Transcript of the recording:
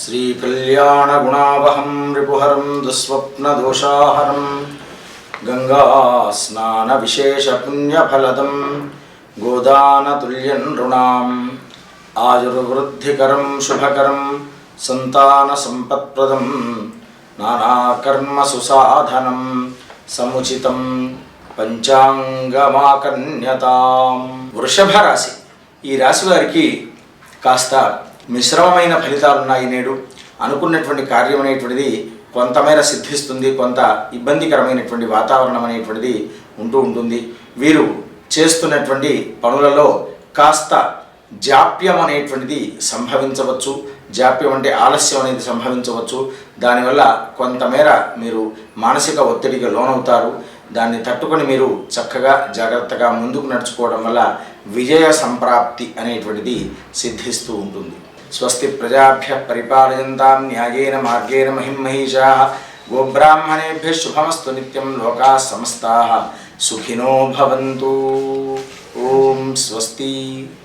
श्रीकल्याणगुणावहं रिपुहरं दुःस्वप्नदोषाहरं गङ्गास्नानविशेषपुण्यफलदं गोदानतुल्यं नृणाम् आयुर्वृद्धिकरं शुभकरं నానాకర్మసు సాధనం సముచితం పంచాంగమాకన్యత వృషభ రాశి ఈ రాశి వారికి కాస్త మిశ్రమమైన ఫలితాలున్నాయి నేడు. అనుకున్నటువంటి కార్యం అనేటువంటిది కొంతమేర సిద్ధిస్తుంది కొంత ఇబ్బందికరమైనటువంటి వాతావరణం అనేటువంటిది ఉంటూ ఉంటుంది. వీరు చేస్తున్నటువంటి పనులలో కాస్త జాప్యం అనేటువంటిది సంభవించవచ్చు. జాప్యం అంటే ఆలస్యం అనేది సంభవించవచ్చు. దానివల్ల కొంతమేర మీరు మానసిక ఒత్తిడికి లోనవుతారు. దాన్ని తట్టుకొని మీరు చక్కగా జాగ్రత్తగా ముందుకు నడుచుకోవడం వల్ల విజయ సంప్రాప్తి అనేటువంటిది సిద్ధిస్తూ ఉంటుంది. స్వస్తి ప్రజాభ్య పరిపాలయంతాం న్యాయేన మార్గేణ మహిమహీషా. గోబ్రాహ్మణేభ్య శుభమస్తు నిత్యం లోకా సమస్తా. సుఖినో భవంతు. ఓం స్వస్తి.